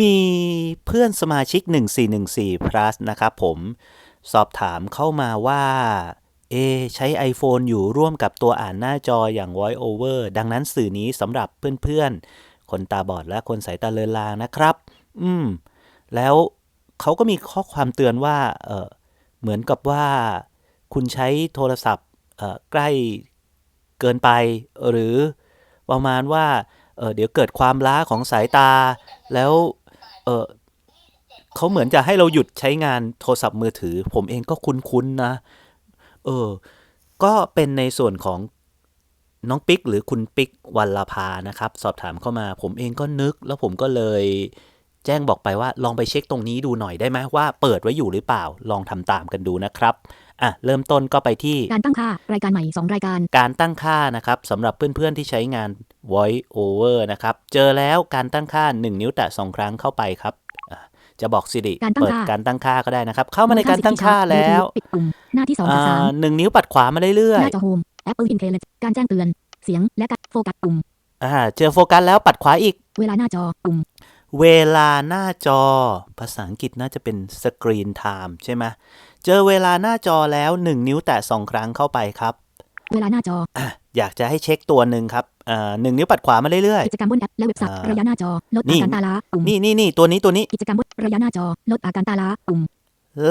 มีเพื่อนสมาชิก 1414 plus นะครับผมสอบถามเข้ามาว่า เอ ใช้ iPhone อยู่ร่วมกับตัวอ่านหน้าจออย่าง Voice Over ดังนั้นสื่อนี้สำหรับเพื่อนๆ คนตาบอดและคนสายตาเลือนลางนะครับ อืม แล้วเขาก็มีข้อความเตือนว่า เออเหมือนกับว่า คุณใช้โทรศัพท์เอ่อใกล้เกินไปหรือประมาณว่าเออเดี๋ยวเกิดความล้าของสายตา แล้ว เออเขาเหมือนจะให้เราหยุดใช้งานโทรศัพท์มือถือ ผมเองก็คุ้นๆนะ เออ ก็เป็นในส่วนของน้องปิ๊กหรือคุณปิ๊กวันลภานะครับ สอบถามเข้ามา ผมเองก็นึก แล้วผมก็เลยแจ้งบอกไปว่า ลองไปเช็คตรงนี้ดูหน่อยได้ไหมว่าเปิดไว้อยู่หรือเปล่า ลองทำตามกันดูนะครับอะเริ่มต้นก็ไปที่การตั้งค่ารายการใหม่ 2 รายการ การตั้งค่านะครับสำหรับเพื่อนๆที่ใช้งาน voice over นะครับ เจอแล้วการตั้งค่า 1 นิ้วแตะ 2 ครั้งเข้าไปครับอะจะบอกสิริการตั้งเปิดค่าการตั้งค่าก็ได้นะครับ เข้ามาในการตั้งค่าแล้วปิดปุ่มหน้าที่2อ่จากาหนึ่งนิ้วปัดขวามาเรื่อ3หยน้าจอโฮม Apple Intelligence การแจ้งเตือน เสียงและการโฟกัสปุ่มๆอ่าเจอโฟกัสแล้วปัดขวาอีก เวลาหน้าจอปุ่มเวลาหน้าจอ ภาษาอังกฤษน่าจะเป็น screen time ใช่ไหมเจอเวลาหน้าจอแล้ว 1 นิ้วแตะ2ครั้งเข้าไปครับ เวลาหน้าจออะอยากจะให้เช็คตัวหนึ่งครับอ่า หนึ่งนิ้วปัดขวามาเรื่อยกิจกรรมบนแอปและเว็บไซต์อ่าระยะหน้าจอลดนี่อาการตาล้าปุ่มๆนี่นี่นี่ตัวนี้ตัวนี้กิจกรรมบนระยะหน้าจอลดอาการตาล้าปุ่ม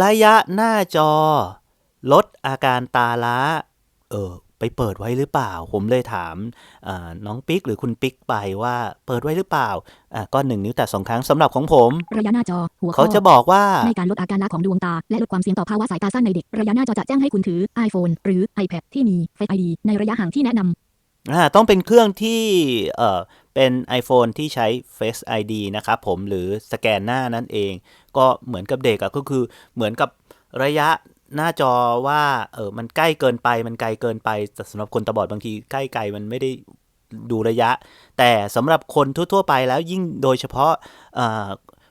ระยะหน้าจอ ลดอาการตาล้า เออไปเปิดไว้หรือเปล่า ผมเลยถามอ่าน้องปิ๊กหรือคุณปิ๊กไปว่าเปิดไว้หรือเปล่าอะก็หนึ่งนิ้วแต่สองครั้งสำหรับของผม ระยะหน้าจอหัวข้เขาอจะบอกว่าในการลดอาการล้าของดวงตา และลดความเสี่ยงต่อภาวะสายตาสั้นในเด็ก ระยะหน้าจอจะแจ้งให้คุณถือ iPhone หรือ iPad ที่มี Face ID ในระยะห่างที่แนะนำ อ่าต้องเป็นเครื่องที่เอ่อเป็น iPhone ที่ใช้ Face ID นะครับผมหรือสแกนหน้านั่นเอง ก็เหมือนกับเด็กอะก็คือเหมือนกับระยะหน้าจอว่าเออมันใกล้เกินไปมันไกลเกินไปแต่สำหรับคนตาบอดบางทีใกล้ไกลมันไม่ได้ดูระยะ แต่สำหรับคนทั่วๆไปแล้วยิ่งโดยเฉพาะ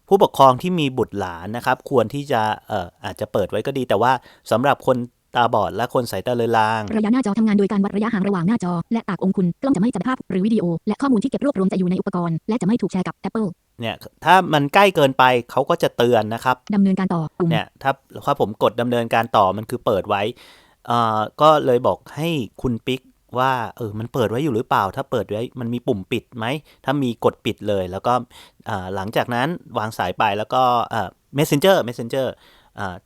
ผู้ปกครองที่มีบุตรหลานนะครับ ควรที่จะอออาจจะเปิดไว้ก็ดี แต่ว่าสำหรับคน ตาบอดและคนสายตาเลือนลาง ระยะหน้าจอทำงานโดยการวัดระยะห่างระหว่างหน้าจอ และปากองค์คุณ กล้องจะไม่จับภาพหรือวิดีโอ และข้อมูลที่เก็บรวบรวมจะอยู่ในอุปกรณ์ และจะไม่ถูกแชร์กับ Apple เนี่ยถ้ามันใกล้เกินไปเขาก็จะเตือนนะครับดำเนินการต่อปุ่มเนี่ยถ้าถ้าผมกดดำเนินการต่อมันคือเปิดไว้เอ่อก็เลยบอกให้คุณปิ๊กว่าเออมันเปิดไว้อยู่หรือเปล่า ถ้าเปิดไว้มันมีปุ่มปิดไหม ถ้ามีกดปิดเลย แล้วก็อ่าหลังจากนั้นวางสายไปแล้วก็เอ่อ messenger messenger อ่า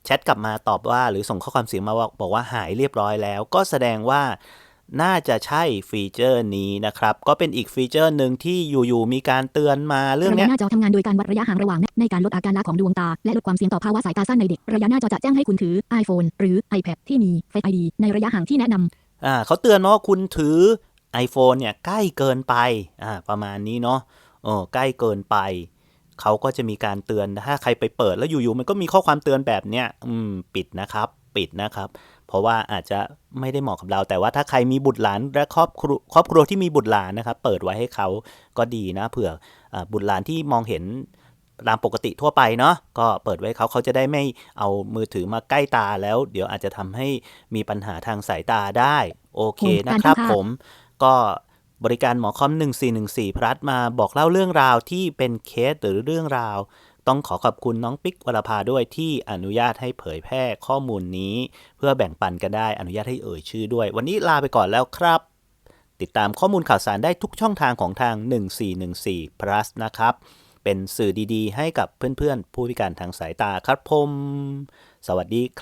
แชทกลับมาตอบว่า หรือส่งข้อความเสียงมาบอกว่าหายเรียบร้อยแล้ว ก็แสดงว่าน่าจะใช่ฟีเจอร์นี้นะครับ ก็เป็นอีกฟีเจอร์หนึ่งที่อยู่ๆมีการเตือนมาเรื่องเนี้ยะยหน้าจอทำงานโดยการวัดระยะห่างระหว่าง ในการลดอาการล้าของดวงตา และลดความเสี่ยงต่อภาวะสายตาสั้นในเด็ก ระยะหน้าจอจะแจ้งให้คุณถือ iPhone หรือ iPad ที่มี Face ID ในระยะห่างที่แนะนำอ่าเขาเตือนมาว่าคุณถือ iPhone เนี่ยใกล้เกินไปอ่าประมาณนี้เนาะเออใกล้เกินไป เขาก็จะมีการเตือนถ้าใครไปเปิดแล้วอยู่ๆมันก็มีข้อความเตือนแบบเนี้ยอืมปิดนะครับ ปิดนะครับ เพราะว่าอาจจะไม่ได้เหมาะกับเรา แต่ว่าถ้าใครมีบุตรหลานและครอบครัวครอบครัวที่มีบุตรหลานนะครับ เปิดไว้ให้เขาก็ดีนะเผื่ออาบุตรหลานที่มองเห็นตามปกติทั่วไปเนาะก็เปิดไว้เขาเขาจะได้ไม่เอามือถือมาใกล้ตาแล้ว เดี๋ยวอาจจะทำให้มีปัญหาทางสายตาได้ โอเคนะครับการตั้งค่าผมก็ บริการหมอคอม 1414 พลัดมาบอกเล่าเรื่องราวที่เป็นเคสหรือเรื่องราว ต้องขอขอบคุณน้องปิ๊กวรภาด้วยที่อนุญาตให้เผยแพร่ข้อมูลนี้ เพื่อแบ่งปันกันได้อนุญาตให้เอ่ยชื่อด้วย วันนี้ลาไปก่อนแล้วครับ ติดตามข้อมูลข่าวสารได้ทุกช่องทางของทาง 1414 plus นะครับ เป็นสื่อดีๆ ให้กับเพื่อนๆ ผู้พิการทางสายตาครับผม สวัสดีครับ